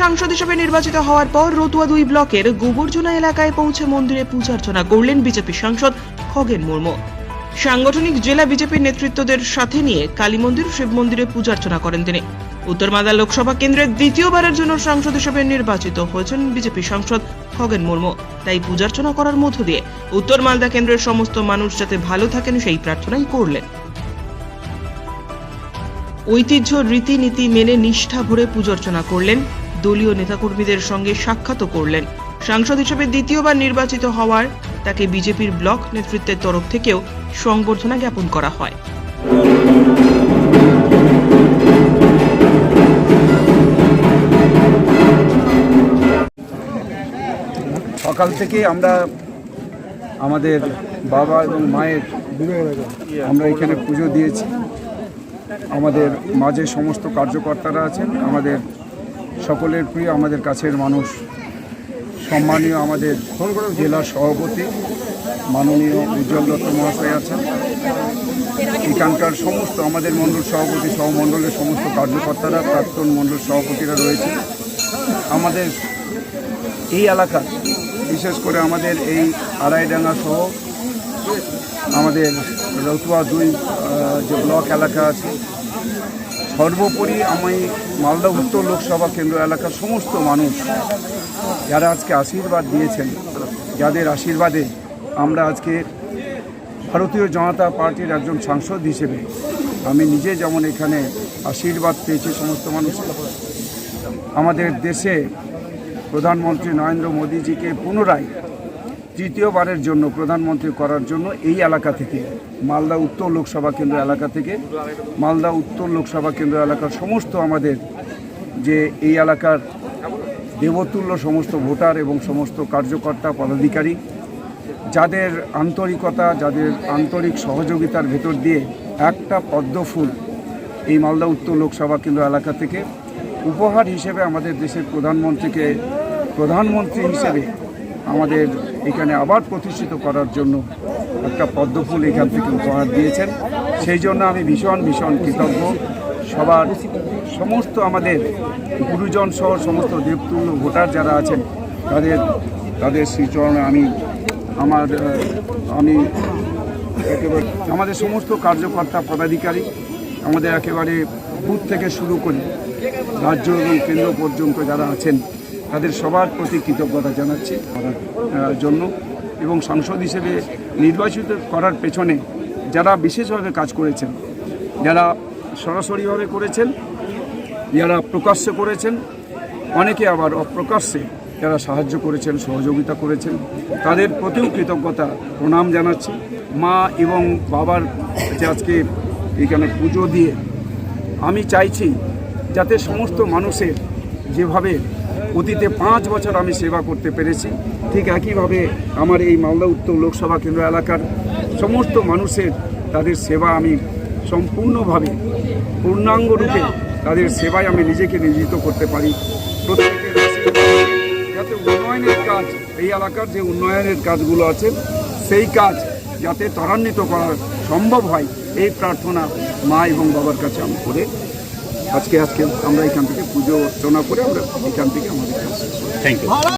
সাংসদ হিসেবে নির্বাচিত হওয়ার পর রতুয়া দুই ব্লকের গোবরজোনা এলাকায় পৌঁছে মন্দিরে পূজার্চনা করলেন বিজেপি সাংসদ খগেন মুর্মু। সাংগঠনিক জেলা বিজেপির নেতৃত্বদের সাথে নিয়ে কালী মন্দির শিব মন্দিরে পূজার্চনা করেন তিনি। উত্তর মালদা লোকসভা কেন্দ্রের দ্বিতীয়বারের জন্য সাংসদ হিসেবে নির্বাচিত হয়েছেন বিজেপি সাংসদ খগেন মুর্মু। তাই পূজার্চনা করার মধ্য দিয়ে উত্তর মালদা কেন্দ্রের সমস্ত মানুষ যাতে ভালো থাকেন সেই প্রার্থনাই করলেন। ঐতিহ্য, রীতিনীতি মেনে নিষ্ঠা ভরে পূজার্চনা করলেন। দলীয় নেতাকর্মীদের সঙ্গে সাক্ষাৎও করলেন। সাংসদ হিসেবে দ্বিতীয়বার নির্বাচিত হওয়ার তাকে বিজেপির ব্লক নেতৃত্বের তরফ থেকেও সংবর্ধনা জ্ঞাপন করা হয়। সকাল থেকে আমরা আমাদের বাবা এবং মায়ের আমরা এখানে পুজো দিয়েছি। আমাদের মাঝে সমস্ত কার্যকর্তারা আছেন, আমাদের সকলের প্রিয়, আমাদের কাছের মানুষ, সম্মানীয় আমাদের জেলা সভাপতি, মাননীয় উজ্জ্বল দত্ত মহাশয় আছেন। এখানকার সমস্ত আমাদের মণ্ডল সভাপতি, সহমণ্ডলের সমস্ত কার্যকর্তারা, প্রাক্তন মণ্ডল সভাপতিরা রয়েছে আমাদের এই এলাকা, বিশেষ করে আমাদের এই আড়াইডাঙ্গা সহ আমাদের রতুয়া দুই যে ব্লক এলাকা আছে, সর্বোপরি আমি মালদা উত্তর লোকসভা কেন্দ্র এলাকার সমস্ত মানুষ যারা আজকে আশীর্বাদ দিয়েছেন, যাদের আশীর্বাদে আমরা আজকে ভারতীয় জনতা পার্টির একজন সাংসদ হিসেবে আমি নিজে যেমন এখানে আশীর্বাদ পেয়েছি সমস্ত মানুষ, আমাদের দেশে প্রধানমন্ত্রী নরেন্দ্র মোদীজিকে পুনরায় তৃতীয়বারের জন্য প্রধানমন্ত্রী করার জন্য এই এলাকা থেকে, মালদা উত্তর লোকসভা কেন্দ্র এলাকা থেকে, মালদা উত্তর লোকসভা কেন্দ্র এলাকার সমস্ত আমাদের যে এই এলাকার দেবতুল্য সমস্ত ভোটার এবং সমস্ত কার্যকর্তা, পদাধিকারী, যাদের আন্তরিকতা, যাদের আন্তরিক সহযোগিতার ভেতর দিয়ে একটা পদ্ম ফুল এই মালদা উত্তর লোকসভা কেন্দ্র এলাকা থেকে উপহার হিসেবে আমাদের দেশের প্রধানমন্ত্রীকে, প্রধানমন্ত্রী হিসেবে আমাদের এখানে আবার প্রতিষ্ঠিত করার জন্য একটা পদ্মফুল এখান থেকে উপহার দিয়েছেন। সেই জন্য আমি ভীষণ ভীষণ কৃতজ্ঞ। সবার সমস্ত আমাদের গুরুজন সহ সমস্ত দেবতুল্য ভোটার যারা আছেন, তাদের তাদের শ্রীচরণে আমি আমার, আমি একেবারে, আমাদের সমস্ত কার্যকর্তা পদাধিকারী আমাদের একেবারে বুথ থেকে শুরু করে রাজ্য এবং কেন্দ্র পর্যন্ত যারা আছেন তাদের সবার প্রতি কৃতজ্ঞতা জানাচ্ছি করার জন্য এবং সাংসদ হিসেবে নির্বাচিত করার পেছনে যারা বিশেষভাবে কাজ করেছেন, যারা সরাসরিভাবে করেছেন, যারা প্রকাশ্যে করেছেন, অনেকে আবার অপ্রকাশ্যে যারা সাহায্য করেছেন, সহযোগিতা করেছেন, তাদের প্রতিও কৃতজ্ঞতা প্রণাম জানাচ্ছি। মা এবং বাবার যে আজকে এখানে পুজো দিয়ে আমি চাইছি যাতে সমস্ত মানুষের যেভাবে অতীতে পাঁচ বছর আমি সেবা করতে পেরেছি। ঠিক একইভাবে আমার এই মালদা উত্তর লোকসভা কেন্দ্র এলাকার সমস্ত মানুষের তাদের সেবা আমি সম্পূর্ণভাবে পূর্ণাঙ্গ রূপে তাদের সেবায় আমি নিজেকে নিয়োজিত করতে পারি। প্রত্যেকের যাতে উন্নয়নের কাজ, এই এলাকার যে উন্নয়নের কাজগুলো আছে, সেই কাজ যাতে ত্বরান্বিত করা সম্ভব হয়, এই প্রার্থনা মা এবং বাবার কাছে আমি করে আজকে আজকে আমরা এখান থেকে পুজো অর্চনা করে আমরা এখান থেকে আমাদের কাজ থ্যাংক ইউ